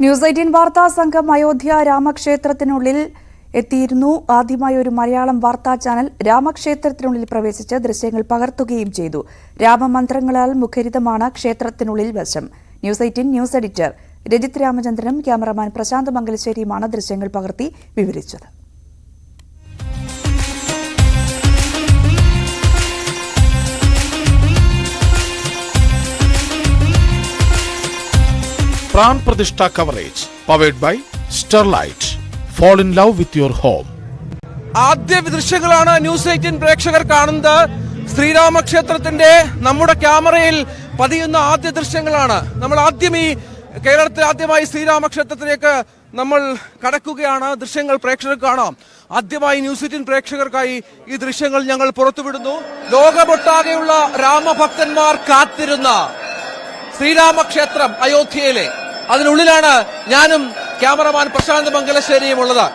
News eighteen വാർത്താ സംഘം അയോധ്യ രാമക്ഷേത്രത്തിനുള്ളിൽ എത്തിയിരുന്നു. ആദ്യമായി ഒരു മലയാളം വാർത്താ ചാനൽ രാമക്ഷേത്രത്തിനുള്ളിൽ പ്രവേശിച്ച് ദൃശ്യങ്ങൾ പകർത്തുകയും ചെയ്തു. രാമമന്ത്രങ്ങളാൽ മുഖരിതമാണ് ക്ഷേത്രത്തിനുള്ളിൽ വശം. News eighteen news editor Rajith രാമചന്ദ്രനും ക്യാമറമാൻ പ്രശാന്ത് മംഗലശ്ശേരിയുമാണ് ദൃശ്യങ്ങൾ പകർത്തി വിവരിച്ചത്. Pran Pratishtha coverage powered by Sterlite fall in love with your home ആദ്യ ദൃശ്യങ്ങളാണ് ന്യൂസ് എയ്റ്റീൻ പ്രേക്ഷകർ കാണുന്നത്. ശ്രീരാമക്ഷേത്രത്തിന്റെ നമ്മുടെ ക്യാമറയിൽ പതിയുന്ന ആദ്യ ദൃശ്യങ്ങളാണ്. നമ്മൾ ആദ്യം ഈ കേരളത്തിൽ ആദ്യമായി ശ്രീരാമക്ഷേത്രത്തിലേക്ക് നമ്മൾ കടക്കുകയാണ്. ദൃശ്യങ്ങൾ പ്രേക്ഷകർ കാണാം. ആദ്യമായി ന്യൂസ് എയ്റ്റീൻ പ്രേക്ഷകർക്കായി ഈ ദൃശ്യങ്ങൾ ഞങ്ങൾ പുറത്തുവിടുന്നു. ലോകമൊട്ടാകെയുള്ള രാമഭക്തന്മാർ കാത്തിരുന്ന ശ്രീരാമക്ഷേത്രം അയോധ്യയിലെ. അതിനുള്ളിലാണ് ഞാനും ക്യാമറമാൻ പ്രശാന്ത് മംഗലശ്ശേരിയും ഉള്ളത്.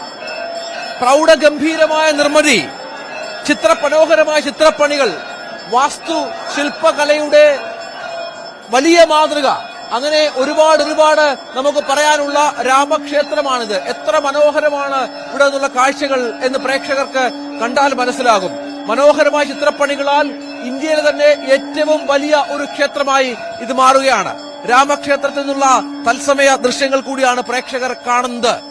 പ്രൗഢഗംഭീരമായ നിർമ്മിതി ചിത്രപനോഹരമായ ചിത്രപ്പണികൾ വാസ്തു ശില്പകലയുടെ വലിയ മാതൃക. അങ്ങനെ ഒരുപാട് ഒരുപാട് നമുക്ക് പറയാനുള്ള രാമക്ഷേത്രമാണിത്. എത്ര മനോഹരമാണ് ഇവിടെ നിന്നുള്ള കാഴ്ചകൾ എന്ന് പ്രേക്ഷകർക്ക് കണ്ടാൽ മനസ്സിലാകും. മനോഹരമായ ചിത്രപ്പണികളാൽ ഇന്ത്യയിലെ തന്നെ ഏറ്റവും വലിയ ഒരു ക്ഷേത്രമായി ഇത് മാറുകയാണ്. രാമക്ഷേത്രത്തിൽ നിന്നുള്ള തത്സമയ ദൃശ്യങ്ങൾ കൂടിയാണ് പ്രേക്ഷകർ കാണുന്നത്.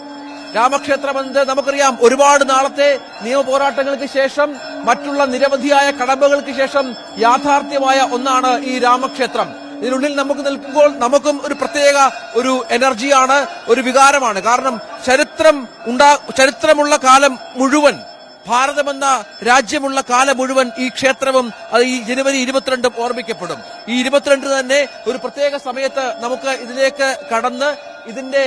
രാമക്ഷേത്രം നമുക്കറിയാം. ഒരുപാട് നാളത്തെ നിയമ പോരാട്ടങ്ങൾക്ക് ശേഷം മറ്റുള്ള നിരവധിയായ കടമ്പകൾക്ക് ശേഷം യാഥാർത്ഥ്യമായ ഒന്നാണ് ഈ രാമക്ഷേത്രം. ഇതിനുള്ളിൽ നമുക്ക് നിൽക്കുമ്പോൾ നമുക്കും ഒരു പ്രത്യേക ഒരു എനർജിയാണ് ഒരു വികാരമാണ്. കാരണം ചരിത്രം ഉണ്ടാ ചരിത്രമുള്ള കാലം മുഴുവൻ ഭാരതമെന്ന രാജ്യമുള്ള കാലം മുഴുവൻ ഈ ക്ഷേത്രവും ഈ ജനുവരി ഇരുപത്തിരണ്ടും ഓർമ്മിക്കപ്പെടും. ഈ ഇരുപത്തിരണ്ടിന് തന്നെ ഒരു പ്രത്യേക സമയത്ത് നമുക്ക് ഇതിലേക്ക് കടന്ന് ഇതിന്റെ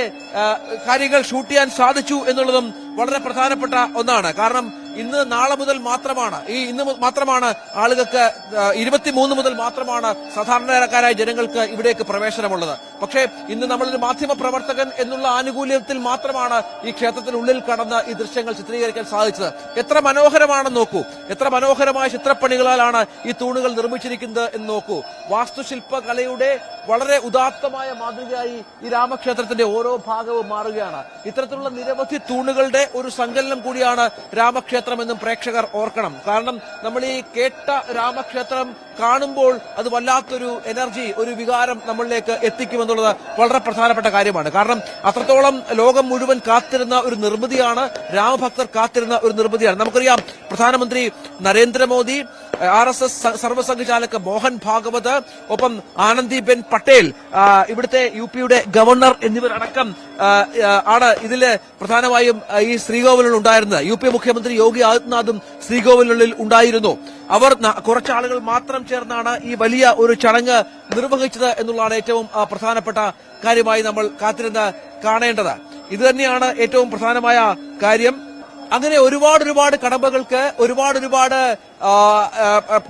കാര്യങ്ങൾ ഷൂട്ട് ചെയ്യാൻ സാധിച്ചു എന്നുള്ളതും വളരെ പ്രധാനപ്പെട്ട ഒന്നാണ്. കാരണം ഇന്ന് നാളെ മുതൽ മാത്രമാണ് ഈ ഇന്ന് മാത്രമാണ് ആളുകൾക്ക് ഇരുപത്തിമൂന്ന് മുതൽ മാത്രമാണ് സാധാരണക്കാരായ ജനങ്ങൾക്ക് ഇവിടേക്ക് പ്രവേശനമുള്ളത്. പക്ഷേ ഇന്ന് നമ്മളൊരു മാധ്യമ പ്രവർത്തകൻ എന്നുള്ള ആനുകൂല്യത്തിൽ മാത്രമാണ് ഈ ക്ഷേത്രത്തിനുള്ളിൽ കടന്ന് ഈ ദൃശ്യങ്ങൾ ചിത്രീകരിക്കാൻ സാധിച്ചത്. എത്ര മനോഹരമാണെന്ന് നോക്കൂ. എത്ര മനോഹരമായ ചിത്രപ്പണികളാലാണ് ഈ തൂണുകൾ നിർമ്മിച്ചിരിക്കുന്നത് എന്ന് നോക്കൂ. വാസ്തുശില്പകലയുടെ വളരെ ഉദാത്തമായ മാതൃകയായി ഈ രാമക്ഷേത്രത്തിന്റെ ഓരോ ഭാഗവും മാറുകയാണ്. ഇത്തരത്തിലുള്ള നിരവധി തൂണുകളുടെ ഒരു സങ്കലനം കൂടിയാണ് രാമക്ഷേത്രം എന്നും പ്രേക്ഷകർ ഓർക്കണം. കാരണം നമ്മൾ ഈ കേട്ട രാമക്ഷേത്രം കാണുമ്പോൾ അത് വല്ലാത്തൊരു എനർജി ഒരു വികാരം നമ്മളിലേക്ക് എത്തിക്കുമെന്നുള്ളത് വളരെ പ്രധാനപ്പെട്ട കാര്യമാണ്. കാരണം അത്രത്തോളം ലോകം മുഴുവൻ കാത്തിരുന്ന ഒരു നിർമ്മിതിയാണ് രാമഭക്തർ കാത്തിരുന്ന ഒരു നിർമ്മിതിയാണ്. നമുക്കറിയാം പ്രധാനമന്ത്രി നരേന്ദ്രമോദി ആർ എസ് എസ് സർവസംഘചാലക് മോഹൻ ഭാഗവത് ഒപ്പം ആനന്ദിബെൻ പട്ടേൽ ഇവിടുത്തെ യു പിയുടെ ഗവർണർ എന്നിവരടക്കം ആണ് ഇതിൽ പ്രധാനമായും ഈ ശ്രീകോവിലിൽ ഉണ്ടായിരുന്നത്. യു പി മുഖ്യമന്ത്രി യോഗി ആദിത്യനാഥും ശ്രീകോവിലിനുള്ളിൽ ഉണ്ടായിരുന്നു. അവർ കുറച്ചാളുകൾ മാത്രം ചേർന്നാണ് ഈ വലിയ ഒരു ചടങ്ങ് നിർവഹിച്ചത് എന്നുള്ളതാണ് ഏറ്റവും പ്രധാനപ്പെട്ട കാര്യമായി നമ്മൾ കാത്തിരുന്ന് കാണേണ്ടത്. ഇത് തന്നെയാണ് ഏറ്റവും പ്രധാനമായ കാര്യം. അങ്ങനെ ഒരുപാട് ഒരുപാട് കടമ്പകൾക്ക് ഒരുപാട് ഒരുപാട്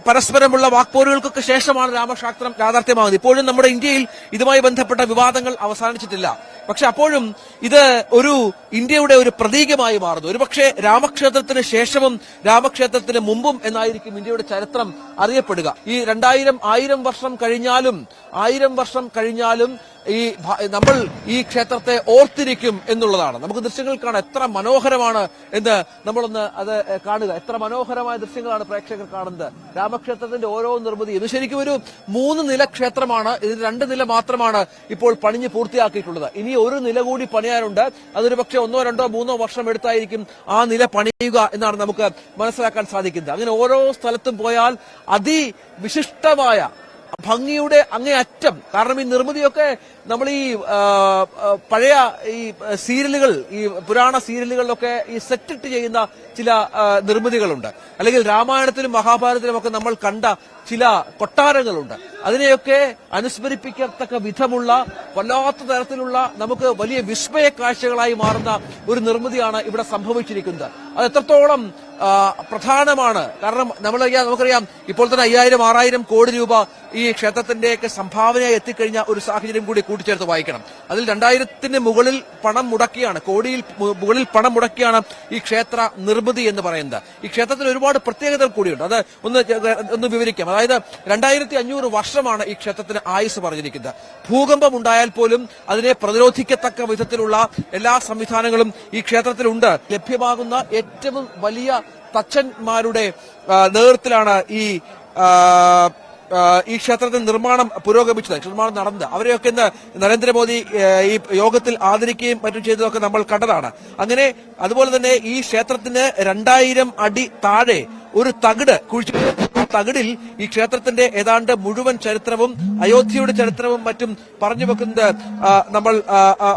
പരസ്പരമുള്ള വാക്പോരുകൾക്കൊക്കെ ശേഷമാണ് രാമശാസ്ത്രം യാഥാർത്ഥ്യമാകുന്നത്. ഇപ്പോഴും നമ്മുടെ ഇന്ത്യയിൽ ഇതുമായി ബന്ധപ്പെട്ട വിവാദങ്ങൾ അവസാനിച്ചിട്ടില്ല. പക്ഷെ അപ്പോഴും ഇത് ഒരു ഇന്ത്യയുടെ ഒരു പ്രതീകമായി മാറുന്നു. ഒരുപക്ഷെ രാമക്ഷേത്രത്തിന് ശേഷവും രാമക്ഷേത്രത്തിന് മുമ്പും എന്നായിരിക്കും ഇന്ത്യയുടെ ചരിത്രം അറിയപ്പെടുക. ഈ രണ്ടായിരം ആയിരം വർഷം കഴിഞ്ഞാലും ആയിരം വർഷം കഴിഞ്ഞാലും ഈ നമ്മൾ ഈ ക്ഷേത്രത്തെ ഓർത്തിരിക്കും എന്നുള്ളതാണ്. നമുക്ക് ദൃശ്യങ്ങൾ കാണാം എത്ര മനോഹരമാണ് എന്ന് നമ്മളൊന്ന് അത് കാണുക. എത്ര മനോഹരമായ ദൃശ്യങ്ങളാണ് പ്രേക്ഷകർ കാണുന്നത്. രാമക്ഷേത്രത്തിന്റെ ഓരോ നിർമ്മിതി. ഇത് ശരിക്കും ഒരു മൂന്ന് നില ക്ഷേത്രമാണ്. ഇതിന് രണ്ട് നില മാത്രമാണ് ഇപ്പോൾ പണിഞ്ഞ് പൂർത്തിയാക്കിയിട്ടുള്ളത്. ഇനി ഒരു നില കൂടി പണിയാനുണ്ട്. അതൊരു പക്ഷേ ഒന്നോ രണ്ടോ മൂന്നോ വർഷം എടുത്തായിരിക്കും ആ നില പണിയുക എന്നാണ് നമുക്ക് മനസ്സിലാക്കാൻ സാധിക്കുന്നത്. അങ്ങനെ ഓരോ സ്ഥലത്തും പോയാൽ അതിവിശിഷ്ടമായ ഭംഗിയുടെ അങ്ങേ അറ്റം കാരണം ഈ നിർമ്മിതിയൊക്കെ നമ്മൾ ഈ പഴയ ഈ സീരിയലുകൾ ഈ പുരാണ സീരിയലുകളിലൊക്കെ ഈ സെറ്റിട്ട് ചെയ്യുന്ന ചില നിർമ്മിതികളുണ്ട്. അല്ലെങ്കിൽ രാമായണത്തിലും മഹാഭാരതത്തിലും ഒക്കെ നമ്മൾ കണ്ട ചില കൊട്ടാരങ്ങളുണ്ട്. അതിനെയൊക്കെ അനുസ്മരിപ്പിക്കത്തക്ക വിധമുള്ള വല്ലാത്ത തരത്തിലുള്ള നമുക്ക് വലിയ വിസ്മയ കാഴ്ചകളായി മാറുന്ന ഒരു നിർമ്മിതിയാണ് ഇവിടെ സംഭവിച്ചിരിക്കുന്നത്. അത് എത്രത്തോളം പ്രധാനമാണ്. കാരണം നമ്മൾ നമുക്കറിയാം ഇപ്പോൾ തന്നെ അയ്യായിരം ആറായിരം കോടി രൂപ ഈ ക്ഷേത്രത്തിന്റെയൊക്കെ സംഭാവനയായി എത്തിക്കഴിഞ്ഞ ഒരു സാഹചര്യം കൂടി കൂട്ടിച്ചേർത്ത് വായിക്കണം. അതിൽ രണ്ടായിരത്തിന് മുകളിൽ പണം മുടക്കിയാണ് കോടിയിൽ മുകളിൽ പണം മുടക്കിയാണ് ഈ ക്ഷേത്ര നിർമ്മിതി എന്ന് പറയുന്നത്. ഈ ക്ഷേത്രത്തിന് ഒരുപാട് പ്രത്യേകതകൾ കൂടിയുണ്ട്. അത് ഒന്ന് ഒന്ന് വിവരിക്കാം. അതായത് രണ്ടായിരത്തി അഞ്ഞൂറ് വർഷമാണ് ഈ ക്ഷേത്രത്തിന് ആയുസ് പറഞ്ഞിരിക്കുന്നത്. ഭൂകമ്പം ഉണ്ടായാൽ പോലും അതിനെ പ്രതിരോധിക്കത്തക്ക വിധത്തിലുള്ള എല്ലാ സംവിധാനങ്ങളും ഈ ക്ഷേത്രത്തിലുണ്ട്. ലഭ്യമാകുന്ന ഏറ്റവും വലിയ തച്ചന്മാരുടെ നേതൃത്വത്തിലാണ് ഈ ഈ ക്ഷേത്രത്തിന്റെ നിർമ്മാണം പുരോഗമിച്ചത് നിർമ്മാണം നടന്നത്. അവരെയൊക്കെ ഇന്ന് നരേന്ദ്രമോദി ഈ യോഗത്തിൽ ആദരിക്കുകയും മറ്റും ചെയ്തതൊക്കെ നമ്മൾ കണ്ടതാണ്. അങ്ങനെ അതുപോലെ തന്നെ ഈ ക്ഷേത്രത്തിന് രണ്ടായിരം അടി താഴെ ഒരു തകിട് കുഴിച്ചു തകിടിൽ ഈ ക്ഷേത്രത്തിന്റെ ഏതാണ്ട് മുഴുവൻ ചരിത്രവും അയോധ്യയുടെ ചരിത്രവും മറ്റും പറഞ്ഞു വെക്കുന്നത് നമ്മൾ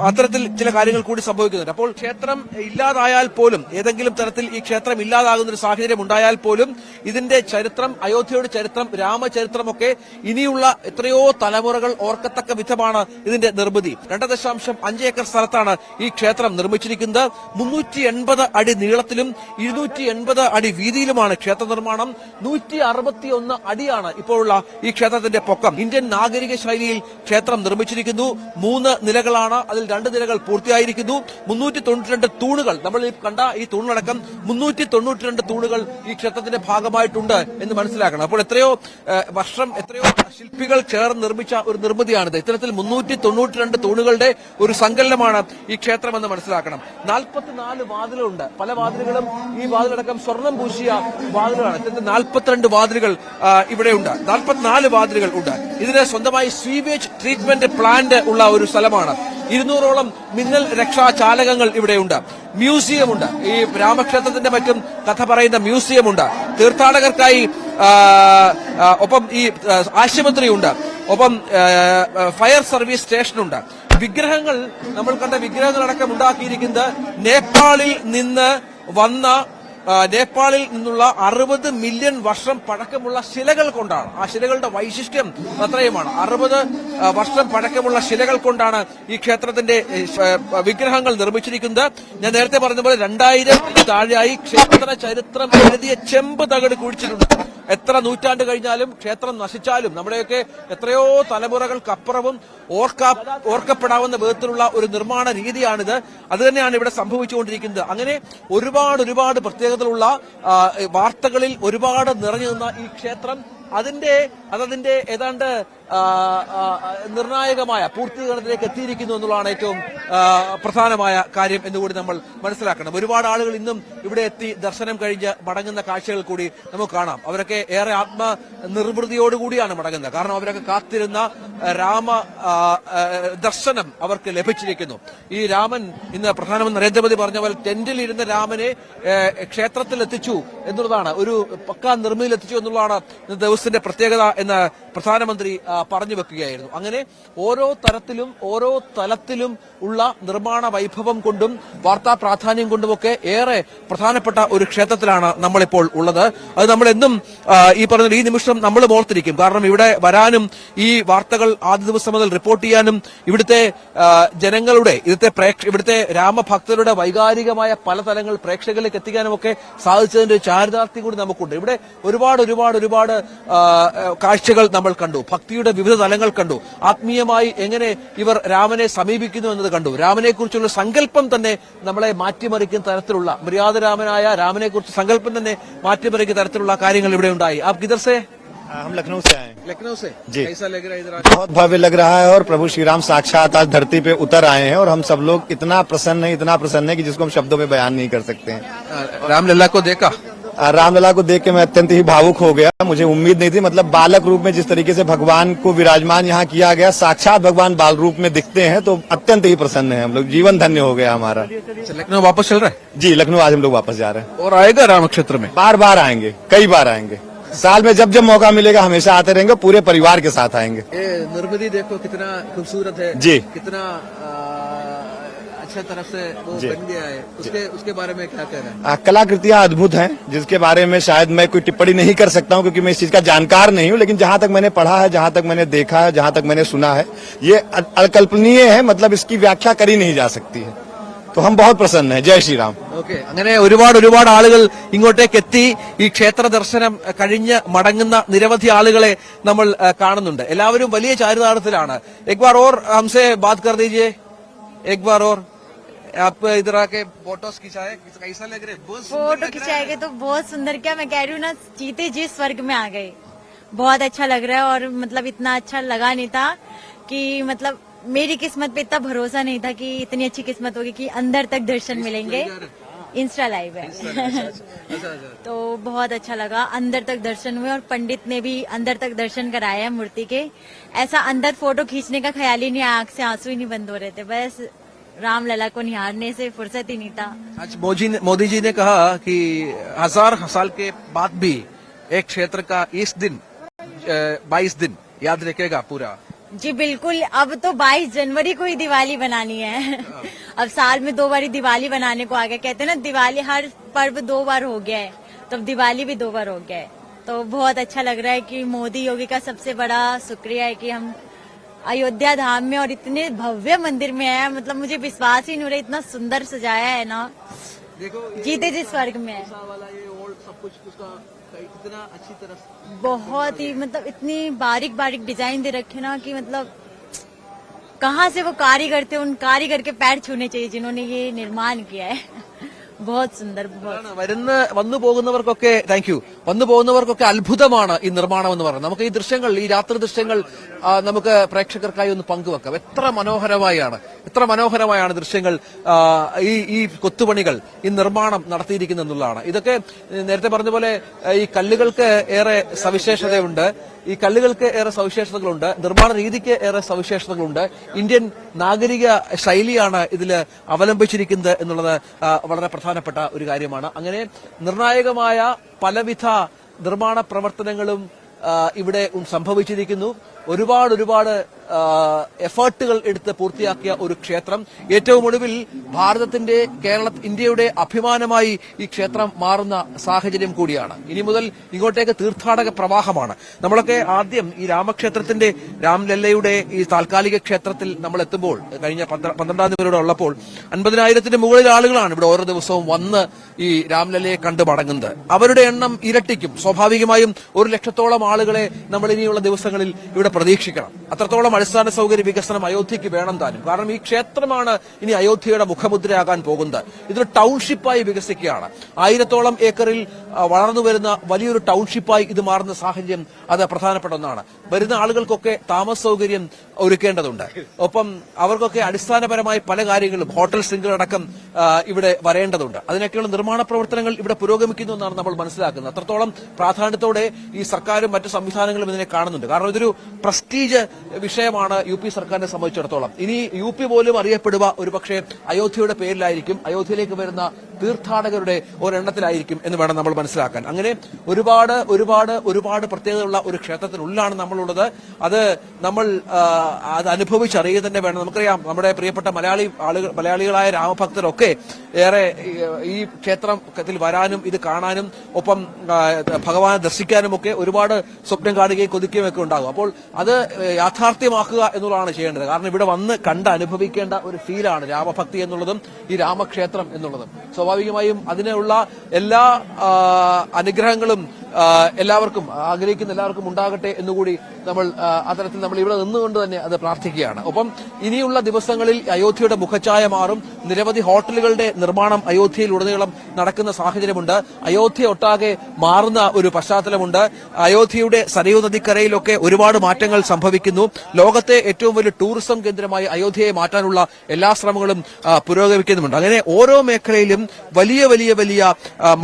അത്തരത്തിൽ ചില കാര്യങ്ങൾ കൂടി സംഭവിക്കുന്നുണ്ട്. അപ്പോൾ ക്ഷേത്രം ഇല്ലാതായാൽ പോലും ഏതെങ്കിലും തരത്തിൽ ഈ ക്ഷേത്രം ഇല്ലാതാകുന്ന ഒരു സാഹചര്യം ഉണ്ടായാൽ പോലും ഇതിന്റെ ചരിത്രം അയോധ്യയുടെ ചരിത്രം രാമചരിത്രമൊക്കെ ഇനിയുള്ള എത്രയോ തലമുറകൾ ഓർക്കത്തക്ക വിധമാണ് ഇതിന്റെ നിർമ്മിതി. രണ്ട് ദശാംശം അഞ്ച് ഏക്കർ സ്ഥലത്താണ് ഈ ക്ഷേത്രം നിർമ്മിച്ചിരിക്കുന്നത്. മുന്നൂറ്റി എൺപത് അടി നീളത്തിലും ഇരുന്നൂറ്റി എൺപത് അടി വീതിയിലുമാണ് ക്ഷേത്ര നിർമ്മാണം. നൂറ്റി അറുപത്തി ഒന്ന് അടിയാണ് ഇപ്പോഴുള്ള ഈ ക്ഷേത്രത്തിന്റെ പൊക്കം. ഇന്ത്യൻ നാഗരിക ശൈലിയിൽ ക്ഷേത്രം നിർമ്മിച്ചിരിക്കുന്നു. മൂന്ന് നിലകളാണ്. അതിൽ രണ്ട് നിലകൾ പൂർത്തിയായിരിക്കുന്നു. മുന്നൂറ്റി തൊണ്ണൂറ്റിരണ്ട് തൂണുകൾ. നമ്മൾ കണ്ട ഈ തൂണിലടക്കം മുന്നൂറ്റി തൊണ്ണൂറ്റിരണ്ട് തൂണുകൾ ഈ ക്ഷേത്രത്തിന്റെ ഭാഗമായിട്ടുണ്ട് എന്ന് മനസ്സിലാക്കണം. അപ്പോൾ എത്രയോ വർഷം എത്രയോ ശില്പികൾ ചേർന്ന് നിർമ്മിച്ച ഒരു നിർമ്മിതിയാണിത്. ഇത്തരത്തിൽ മുന്നൂറ്റി തൊണ്ണൂറ്റിരണ്ട് തൂണുകളുടെ ഒരു സങ്കലനമാണ് ഈ ക്ഷേത്രം എന്ന് മനസ്സിലാക്കണം. നാൽപ്പത്തിനാല് വാതിലുണ്ട് പല വാതിലുകളും ഈ വാതിലടക്കം സ്വർണം പൂശിയ വാതിലുകളാണ്. ഇത്തരത്തിൽ നാൽപ്പത്തിരണ്ട് വാതിലുകൾ ഇവിടെ ഉണ്ട്. നാൽപ്പത്തിനാല് വാതിലുകൾ ഉണ്ട്. ഇതിന് സ്വന്തമായി സ്വീവേജ് ട്രീറ്റ്മെന്റ് പ്ലാന്റ് ഉള്ള ഒരു സ്ഥലമാണ്. ഇരുന്നൂറോളം മിന്നൽ രക്ഷാ ചാലകങ്ങൾ ഇവിടെയുണ്ട് മ്യൂസിയം ഉണ്ട്. ഈ രാമക്ഷേത്രത്തിന്റെ മറ്റും കഥ പറയുന്ന മ്യൂസിയം ഉണ്ട്. തീർത്ഥാടകർക്കായി ഒപ്പം ഈ ആശുപത്രിയുണ്ട് ഒപ്പം ഫയർ സർവീസ് സ്റ്റേഷനുണ്ട് വിഗ്രഹങ്ങൾ നമ്മൾ കണ്ട വിഗ്രഹങ്ങളടക്കം ഉണ്ടാക്കിയിരിക്കുന്നത് നേപ്പാളിൽ നിന്ന് വന്ന നേപ്പാളിൽ നിന്നുള്ള അറുപത് മില്യൺ വർഷം പഴക്കമുള്ള ശിലകൾ കൊണ്ടാണ്. ആ ശിലകളുടെ വൈശിഷ്ട്യം അത്രയുമാണ്. അറുപത് വർഷം പഴക്കമുള്ള ശിലകൾ കൊണ്ടാണ് ഈ ക്ഷേത്രത്തിന്റെ വിഗ്രഹങ്ങൾ നിർമ്മിച്ചിരിക്കുന്നത്. ഞാൻ നേരത്തെ പറഞ്ഞ പോലെ രണ്ടായിരം താഴെയായി ക്ഷേത്ര ചരിത്രം എഴുതിയ ചെമ്പ് തകട് കുഴിച്ചിട്ടുണ്ട്. എത്ര നൂറ്റാണ്ട് കഴിഞ്ഞാലും ക്ഷേത്രം നശിച്ചാലും നമ്മുടെയൊക്കെ എത്രയോ തലമുറകൾക്കപ്പുറവും ഓർക്കാ ഓർക്കപ്പെടാവുന്ന വിധത്തിലുള്ള ഒരു നിർമ്മാണ രീതിയാണിത്. അത് തന്നെയാണ് ഇവിടെ സംഭവിച്ചുകൊണ്ടിരിക്കുന്നത്. അങ്ങനെ ഒരുപാട് ഒരുപാട് പ്രത്യേകതകളുള്ള വാർത്തകളിൽ ഒരുപാട് നിറഞ്ഞു നിന്ന ഈ ക്ഷേത്രം അതിന്റെ അതതിന്റെ ഏതാണ്ട് നിർണായകമായ പൂർത്തീകരണത്തിലേക്ക് എത്തിയിരിക്കുന്നു എന്നുള്ളതാണ് ഏറ്റവും പ്രധാനമായ കാര്യം എന്നുകൂടി നമ്മൾ മനസ്സിലാക്കണം. ഒരുപാട് ആളുകൾ ഇന്നും ഇവിടെ എത്തി ദർശനം കഴിഞ്ഞ് മടങ്ങുന്ന കാഴ്ചകൾ കൂടി നമുക്ക് കാണാം. അവരൊക്കെ ഏറെ ആത്മ നിർവൃതിയോടുകൂടിയാണ് മടങ്ങുന്നത്. കാരണം അവരൊക്കെ കാത്തിരുന്ന രാമ ദർശനം അവർക്ക് ലഭിച്ചിരിക്കുന്നു. ഈ രാമൻ ഇന്ന് പ്രധാനമന്ത്രി നരേന്ദ്രമോദി പറഞ്ഞ പോലെ ടെന്റിൽ ഇരുന്ന രാമനെ ക്ഷേത്രത്തിൽ എത്തിച്ചു എന്നുള്ളതാണ്. ഒരു പക്കാ നിർമ്മിതിയിൽ എത്തിച്ചു എന്നുള്ളതാണ് ദിവസത്തിന്റെ പ്രത്യേകത എന്ന് പ്രധാനമന്ത്രി പറഞ്ഞു വെക്കുകയായിരുന്നു. അങ്ങനെ ഓരോ തരത്തിലും ഓരോ തലത്തിലും ഉള്ള നിർമ്മാണ വൈഭവം കൊണ്ടും വാർത്താ പ്രാധാന്യം കൊണ്ടുമൊക്കെ ഏറെ പ്രധാനപ്പെട്ട ഒരു ക്ഷേത്രത്തിലാണ് നമ്മളിപ്പോൾ ഉള്ളത്. അത് നമ്മൾ എന്നും ഈ പറഞ്ഞ ഈ നിമിഷം നമ്മൾ ഓർത്തിരിക്കും. കാരണം ഇവിടെ വരാനും ഈ വാർത്തകൾ ആദ്യ ദിവസം മുതൽ റിപ്പോർട്ട് ചെയ്യാനും ഇവിടുത്തെ ജനങ്ങളുടെ ഇവിടുത്തെ പ്രേക്ഷ ഇവിടുത്തെ രാമഭക്തരുടെ വൈകാരികമായ പല തലങ്ങൾ പ്രേക്ഷകരിലേക്ക് എത്തിക്കാനും ഒക്കെ സാധിച്ചതിന്റെ ഒരു ചാരിതാർത്ഥ്യം കൂടി നമുക്കുണ്ട്. ഇവിടെ ഒരുപാട് ഒരുപാട് ഒരുപാട് കാഴ്ചകൾ നമ്മൾ കണ്ടു. ഭക്തിയുടെ വിവിധ തലങ്ങൾ കണ്ടു ആത്മീയമായി എങ്ങനെ ഇവർ രാമനെ സമീപിക്കുന്നു എന്നത് കണ്ടു രാമനെ കുറിച്ചുള്ള സങ്കല്പം തന്നെ നമ്മളെ മാറ്റിമറിക്കുന്ന തരത്തിലുള്ള മര്യാദരാമനായ രാമനെ കുറിച്ച് സങ്കല്പം തന്നെ മാറ്റിമറിക്കുന്ന തരത്തിലുള്ള കാര്യങ്ങൾ ഇവിടെ ഉണ്ടായി ആപ് കിധർ സേ हम लखनऊ से आए हैं ലക്നൗ സേ जी। कैसा लग रहा है इधर आके? बहुत भव्य लग रहा है और प्रभु श्री राम साक्षात आज धरती पे उतर आए हैं और हम सब लोग इतना प्रसन्न है इतना प्रसन्न है कि जिसको हम शब्दों में बयान नहीं कर सकते हैं आ, रामलला को देखा आ, रामलला को देख के मैं अत्यंत ही भावुक हो गया। मुझे उम्मीद नहीं थी मतलब बालक रूप में जिस तरीके से भगवान को विराजमान यहाँ किया गया साक्षात भगवान बाल रूप में दिखते हैं तो अत्यंत ही प्रसन्न है हम लोग। जीवन धन्य हो गया हमारा। अच्छा, लखनऊ वापस चल रहा है? जी लखनऊ आज हम लोग वापस जा रहे हैं। और आएगा राम क्षेत्र में? बार बार आएँगे कई बार आएँगे। साल में जब जब मौका मिलेगा हमेशा आते रहेंगे पूरे परिवार के साथ आएँगे। ये निर्मिति देखो कितना खूबसूरत है। जी। कितना आ, अच्छा तरफ से वो जी। बन गया है उसके उसके बारे में क्या कह रहे हैं आ, कलाकृतियां अद्भुत हैं जिसके बारे में शायद मैं कोई टिप्पणी नहीं कर सकता हूं क्योंकि मैं इस चीज का जानकार नहीं हूं लेकिन जहां तक मैंने पढ़ा है जहां तक मैंने देखा है जहां तक मैंने सुना है ये अ- अकल्पनीय है मतलब इसकी व्याख्या करी नहीं जा सकती है तो हम बहुत प्रसन्न हैं जय श्री राम ഓക്കെ അങ്ങനെ ഒരുപാട് ഒരുപാട് ആളുകൾ ഇങ്ങോട്ടേക്ക് എത്തി ഈ ക്ഷേത്ര ദർശനം അഹ്, കഴിഞ്ഞ് മടങ്ങുന്ന നിരവധി ആളുകളെ നമ്മൾ അഹ്, കാണുന്നുണ്ട് എല്ലാവരും വലിയ ചാരിതാർത്ഥത്തിലാണ് एक बार और हमसे बात कर दीजिए एक बार और आप इधर आके फोटोस खिंचाए कैसा लग रहा है? फ़ोटो खिंचाएँगे तो बहुत सुंदर। क्या मैं कह रही हूँ ना जीते जी स्वर्ग में आ गए। बहुत अच्छा लग रहा है और मतलब इतना अच्छा लगा नहीं था कि मतलब मेरी किस्मत पे इतना भरोसा नहीं था कि इतनी अच्छी किस्मत होगी कि अंदर तक दर्शन मिलेंगे। इंस्टा लाइव है। तो बहुत अच्छा लगा। अंदर तक दर्शन हुए और पंडित ने भी अंदर तक दर्शन कराया हैं मूर्ति के। ऐसा अंदर फ़ोटो खींचने का ख्याल ही नहीं आँख से आँसू ही नहीं बंद हो रहे थे बस राम लला को निहारने से फुर्सत ही नहीं था। आज मोदी मोदी जी ने कहा कि हज़ार साल के बाद भी एक क्षेत्र का इस दिन बाईस दिन याद रखेगा पूरा। जी बिल्कुल अब तो 22 जनवरी को ही दिवाली बनानी है। अब साल में दो बार ही दिवाली बनाने को आ गया। कहते हैं ना दिवाली हर पर्व दो बार हो गया है तो अब दिवाली भी दो बार हो गया है। तो बहुत अच्छा लग रहा है कि मोदी योगी का सबसे बड़ा शुक्रिया है कि हम अयोध्या धाम में और इतने भव्य मंदिर में है मतलब मुझे विश्वास ही नहीं हो रहा इतना सुंदर सजाया है ना। देखो जीते जी स्वर्ग में है। बहुत ही मतलब इतनी बारीक बारीक डिज़ाइन दे रखे ना कि मतलब कहाँ से वो कारीगर थे उन कारीगर के पैर छूने चाहिए जिन्होंने ये निर्माण किया है। ബഹുത് സുന്ദർ വരുന്ന വന്നു പോകുന്നവർക്കൊക്കെ താങ്ക് യു വന്നു പോകുന്നവർക്കൊക്കെ അത്ഭുതമാണ് ഈ നിർമ്മാണം എന്ന് പറയുന്നത്. നമുക്ക് ഈ ദൃശ്യങ്ങൾ ഈ രാത്രി ദൃശ്യങ്ങൾ നമുക്ക് പ്രേക്ഷകർക്കായി ഒന്ന് പങ്കുവെക്കാം. എത്ര മനോഹരമായാണ് എത്ര മനോഹരമായാണ് ദൃശ്യങ്ങൾ ഈ ഈ കൊത്തുപണികൾ ഈ നിർമ്മാണം നടത്തിയിരിക്കുന്നു എന്നുള്ളതാണ്. ഇതൊക്കെ നേരത്തെ പറഞ്ഞ പോലെ ഈ കല്ലുകൾക്ക് ഏറെ സവിശേഷതയുണ്ട്. ഈ കല്ലുകൾക്ക് ഏറെ സവിശേഷതകളുണ്ട്. നിർമ്മാണ രീതിക്ക് ഏറെ സവിശേഷതകളുണ്ട്. ഇന്ത്യൻ നാഗരിക ശൈലിയാണ് ഇതിൽ അവലംബിച്ചിരിക്കുന്നത് എന്നുള്ളത് വളരെ പ്രധാന പ്രധാനപ്പെട്ട ഒരു കാര്യമാണ്. അങ്ങനെ നിർണായകമായ പലവിധ നിർമ്മാണ പ്രവർത്തനങ്ങളും ഇവിടെ സംഭവിച്ചിരിക്കുന്നു. ഒരുപാട് ഒരുപാട് എഫേർട്ടുകൾ എടുത്ത് പൂർത്തിയാക്കിയ ഒരു ക്ഷേത്രം. ഏറ്റവും ഒടുവിൽ ഭാരതത്തിന്റെ കേരള ഇന്ത്യയുടെ അഭിമാനമായി ഈ ക്ഷേത്രം മാറുന്ന സാഹചര്യം കൂടിയാണ്. ഇനി മുതൽ ഇങ്ങോട്ടേക്ക് തീർത്ഥാടക പ്രവാഹമാണ്. നമ്മളൊക്കെ ആദ്യം ഈ രാമക്ഷേത്രത്തിന്റെ രാംലല്ലയുടെ ഈ താൽക്കാലിക ക്ഷേത്രത്തിൽ നമ്മൾ എത്തുമ്പോൾ കഴിഞ്ഞ പന്ത്ര- പന്ത്രണ്ടാം തീയതി വരെ ഉള്ളപ്പോൾ അൻപതിനായിരത്തിന് മുകളിൽ ആളുകളാണ് ഇവിടെ ഓരോ ദിവസവും വന്ന് ഈ രാംലല്ലയെ കണ്ടു മടങ്ങുന്നത്. അവരുടെ എണ്ണം ഇരട്ടിക്കും. സ്വാഭാവികമായും ഒരു ലക്ഷത്തോളം ആളുകളെ നമ്മൾ ഇനിയുള്ള ദിവസങ്ങളിൽ ഇവിടെ പ്രതീക്ഷിക്കണം. അത്രത്തോളം അടിസ്ഥാന സൗകര്യ വികസനം അയോധ്യയ്ക്ക് വേണം താനും. കാരണം ഈ ക്ഷേത്രമാണ് ഇനി അയോധ്യയുടെ മുഖമുദ്രയാകാൻ പോകുന്നത്. ഇതൊരു ടൗൺഷിപ്പായി വികസിക്കുകയാണ്. ആയിരത്തോളം ഏക്കറിൽ വളർന്നു വരുന്ന വലിയൊരു ടൗൺഷിപ്പായി ഇത് മാറുന്ന സാഹചര്യം അത് പ്രധാനപ്പെട്ട ഒന്നാണ്. വരുന്ന ആളുകൾക്കൊക്കെ താമസ സൗകര്യം ഒരുക്കേണ്ടതുണ്ട്. ഒപ്പം അവർക്കൊക്കെ അടിസ്ഥാനപരമായി പല കാര്യങ്ങളും ഹോട്ടൽ സിംഗിളടക്കം ഇവിടെ വരേണ്ടതുണ്ട്. അതിനൊക്കെയുള്ള നിർമ്മാണ പ്രവർത്തനങ്ങൾ ഇവിടെ പുരോഗമിക്കുന്നു എന്നാണ് നമ്മൾ മനസ്സിലാക്കുന്നത്. അത്രത്തോളം പ്രാധാന്യത്തോടെ ഈ സർക്കാരും മറ്റു സംവിധാനങ്ങളും ഇതിനെ കാണുന്നുണ്ട്. കാരണം ഇതൊരു പ്രസ്റ്റീജ് വിഷയമാണ് യു പി സർക്കാരിനെ സംബന്ധിച്ചിടത്തോളം. ഇനി യു പി പോലും അറിയപ്പെടുക ഒരുപക്ഷെ അയോധ്യയുടെ പേരിലായിരിക്കും. അയോധ്യയിലേക്ക് വരുന്ന തീർത്ഥാടകരുടെ ഒരെണ്ണത്തിലായിരിക്കും എന്ന് വേണം നമ്മൾ മനസ്സിലാക്കാൻ. അങ്ങനെ ഒരുപാട് ഒരുപാട് ഒരുപാട് പ്രത്യേകതയുള്ള ഒരു ക്ഷേത്രത്തിനുള്ളിലാണ് നമ്മളുള്ളത്. അത് നമ്മൾ അത് അനുഭവിച്ചറിയുക തന്നെ വേണം. നമുക്കറിയാം നമ്മുടെ പ്രിയപ്പെട്ട മലയാളി ആളുകൾ മലയാളികളായ രാമഭക്തരൊക്കെ ഏറെ ഈ- ക്ഷേത്രത്തിൽ വരാനും ഇത് കാണാനും ഒപ്പം ഭഗവാനെ ദർശിക്കാനും ഒക്കെ ഒരുപാട് സ്വപ്നം കാണുകയും കൊതിക്കുകയും ഒക്കെ ഉണ്ടാകും. അപ്പോൾ അത് യാഥാർത്ഥ്യമാക്കുക എന്നുള്ളതാണ് ചെയ്യേണ്ടത്. കാരണം ഇവിടെ വന്ന് കണ്ട് അനുഭവിക്കേണ്ട ഒരു ഫീലാണ് രാമഭക്തി എന്നുള്ളതും ഈ രാമക്ഷേത്രം എന്നുള്ളതും. സ്വാഭാവികമായും അതിനുള്ള എല്ലാ അനുഗ്രഹങ്ങളും എല്ലാവർക്കും ആഗ്രഹിക്കുന്ന എല്ലാവർക്കും ഉണ്ടാകട്ടെ എന്നുകൂടി നമ്മൾ അത്തരത്തിൽ നമ്മൾ ഇവിടെ നിന്നുകൊണ്ട് തന്നെ അത് പ്രാർത്ഥിക്കുകയാണ്. ഒപ്പം ഇനിയുള്ള ദിവസങ്ങളിൽ അയോധ്യയുടെ മുഖച്ഛായ മാറും. നിരവധി ഹോട്ടലുകളുടെ നിർമ്മാണം അയോധ്യയിൽ ഉടനീളം നടക്കുന്ന സാഹചര്യമുണ്ട്. അയോധ്യ ഒട്ടാകെ മാറുന്ന ഒരു പശ്ചാത്തലമുണ്ട്. അയോധ്യയുടെ സരയൂ നദിക്കരയിലൊക്കെ ഒരുപാട് മാറ്റങ്ങൾ സംഭവിക്കുന്നു. ലോകത്തെ ഏറ്റവും വലിയ ടൂറിസം കേന്ദ്രമായി അയോധ്യയെ മാറ്റാനുള്ള എല്ലാ ശ്രമങ്ങളും പുരോഗമിക്കുന്നുമുണ്ട്. അങ്ങനെ ഓരോ മേഖലയിലും വലിയ വലിയ വലിയ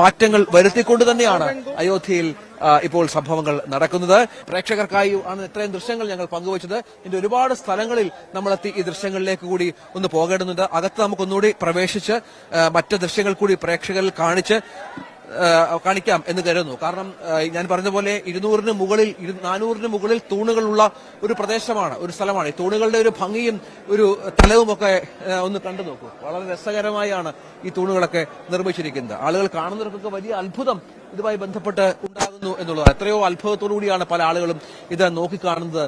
മാറ്റങ്ങൾ വരുത്തിക്കൊണ്ട് തന്നെയാണ് അയോധ്യയിൽ ആ, ഇപ്പോൾ സംഭവങ്ങൾ നടക്കുന്നത്. പ്രേക്ഷകർക്കായി ആണ് ഇത്രയും ദൃശ്യങ്ങൾ ഞങ്ങൾ പങ്കുവച്ചത്. ഇതിന്റെ ഒരുപാട് സ്ഥലങ്ങളിൽ നമ്മളെത്തി ഈ ദൃശ്യങ്ങളിലേക്ക് കൂടി ഒന്ന് പോകേണ്ടതുണ്ട്. അകത്ത് നമുക്കൊന്നുകൂടി പ്രവേശിച്ച് മറ്റ് ദൃശ്യങ്ങൾ കൂടി പ്രേക്ഷകരിൽ കാണിച്ച് കാണിക്കാം എന്ന് കരുതുന്നു. കാരണം ഞാൻ പറഞ്ഞ പോലെ ഇരുന്നൂറിന് മുകളിൽ നാനൂറിന് മുകളിൽ തൂണുകളുള്ള ഒരു പ്രദേശമാണ് ഒരു സ്ഥലമാണ്. ഈ തൂണുകളുടെ ഒരു ഭംഗിയും ഒരു തലവും ഒക്കെ ഒന്ന് കണ്ടു നോക്കൂ. വളരെ രസകരമായാണ് ഈ തൂണുകളൊക്കെ നിർമ്മിച്ചിരിക്കുന്നത്. ആളുകൾ കാണുന്നവർക്കൊക്കെ വലിയ അത്ഭുതം ഇതുമായി ബന്ധപ്പെട്ട് ഉണ്ടാകുന്നു എന്നുള്ളത് എത്രയോ അത്ഭുതത്തോടു കൂടിയാണ് പല ആളുകളും ഇത് നോക്കിക്കാണുന്നത്.